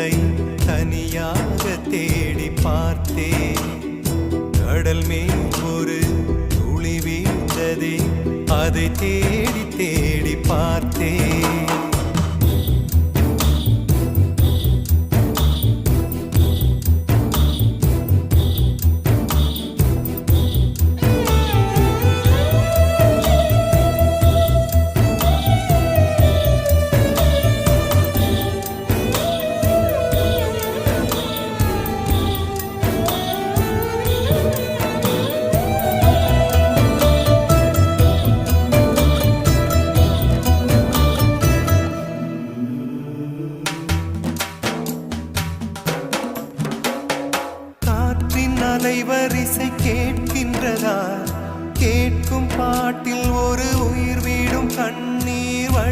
உன்னை தனியாக தேடி பார்த்தேன். கடல் மேல் ஒரு துளி வீழ்ந்ததே அதை தேடி தேடி பார்த்தேன். அலைவரிசை கேட்கின்றதா? கேட்கும் பாட்டில் ஒரு உயிர் வீடும் கண்ணீர் வழி